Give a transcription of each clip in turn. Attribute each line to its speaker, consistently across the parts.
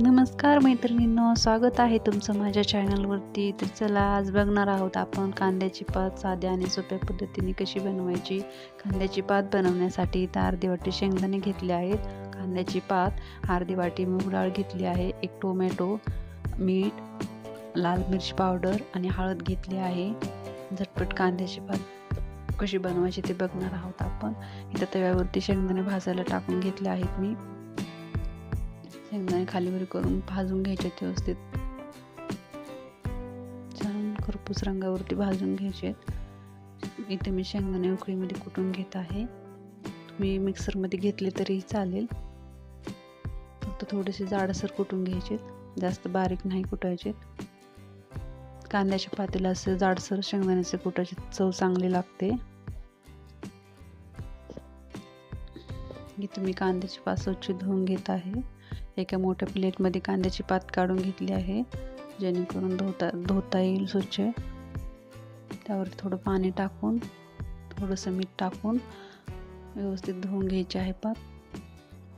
Speaker 1: नमस्कार मैत्रिणींनो स्वागत आहे तुमचं माझ्या चॅनलवरती तर चला आज बघणार आहोत आपण कांद्याची पात साध्या आणि सोप्या पद्धतीने कशी बनवायची. कांद्याची पात बनवण्यासाठी इथं अर्धी वाटी शेंगदाणे घेतले आहेत. कांद्याची पात अर्धी वाटी मूग डाळ घेतली आहे एक टोमॅटो मीठ लाल मिरची पावडर आणि हळद घेतली आहे. झटपट कांद्याची पात कशी बनवायची ते बघणार आहोत आपण. इथं तव्यावरती शेंगदाणे भाजायला टाकून घेतले आहेत मी. शेंगदाणे खालीवर करून भाजून घ्यायचे व्यवस्थित. छान खरपूस रंगावरती भाजून घ्यायचे इथे मी शेंगदाणे उकळीमध्ये कुटून घेत आहे. तुम्ही मिक्सरमध्ये घेतले तरी चालेल. फक्त थोडेसे जाडसर कुटून घ्यायचे जास्त बारीक नाही कुटायचे कांद्याच्या पातेला असं जाडसर शेंगदाण्याचे कुटायचे चव चांगली लागते. इथे मी कांद्याची पात स्वच्छ धुवून घेत आहे. एका मोठ्या प्लेटमध्ये कांद्याची पात काढून घेतली आहे जेणेकरून धुता धुता येईल स्वच्छ. त्यावर थोडं पाणी टाकून थोडंसं मीठ टाकून व्यवस्थित धुवून घ्यायची आहे पात.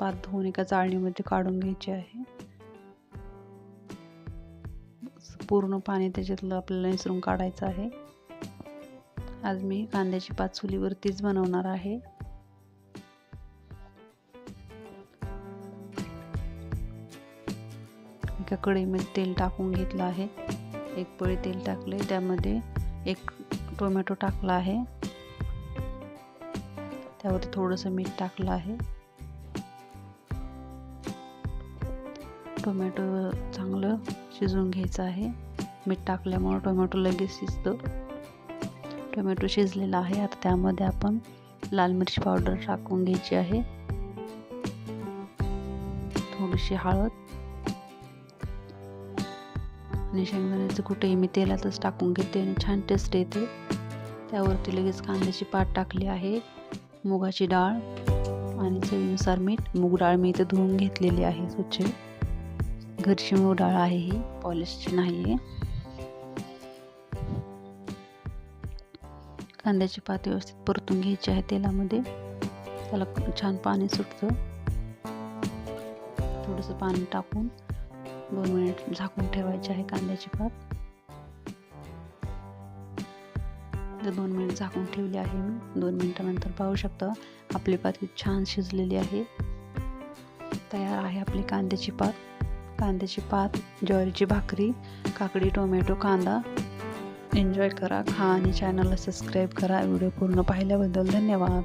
Speaker 1: पात धुवून एका चाळणीमध्ये काढून घ्यायची आहे. पूर्ण पाणी त्याच्यातलं आपल्याला निसरून काढायचं आहे. आज मी कांद्याची पात चुलीवरतीच बनवणार आहे. एका कढईमध्ये तेल टाकून घेतलं आहे. एक पळी तेल टाकले त्यामध्ये एक टोमॅटो टाकला आहे. त्यावरती थोडंसं मीठ टाकलं आहे. टोमॅटो चांगलं शिजवून घ्यायचं आहे. मीठ टाकल्यामुळं टोमॅटो लगेच शिजतं. टोमॅटो शिजलेला आहे. आता त्यामध्ये आपण लाल मिरची पावडर टाकून घ्यायची आहे. थोडीशी हळद. आणि शेंगदाण्याचं कुठेही मी तेलातच टाकून घेते आणि छान टेस्ट येते. त्यावरती लगेच कांद्याची पात टाकली आहे मुगाची डाळ आणि चवीनुसार मीठ. मूग डाळ मी इथं धुवून घेतलेली आहे स्वच्छ. घरची मूग डाळ आहे ही पॉलिशची नाही आहे कांद्याची पात व्यवस्थित परतून घ्यायची आहे तेलामध्ये. त्याला छान पाणी सुटतं. थोडंसं पाणी टाकून दोन मिनिट झाकून ठेवायचे आहे कांद्याची पात दोन मिनिट झाकून ठेवली आहे मी. दोन मिनिटानंतर पाहू शकता आपली पात छान शिजलेली आहे. तयार आहे आपली कांद्याची पात कांद्याची पात ज्वारीची भाकरी काकडी टोमॅटो कांदा. एन्जॉय करा. खा आणि चॅनलला सबस्क्राईब करा. व्हिडिओ पूर्ण पाहिल्याबद्दल धन्यवाद.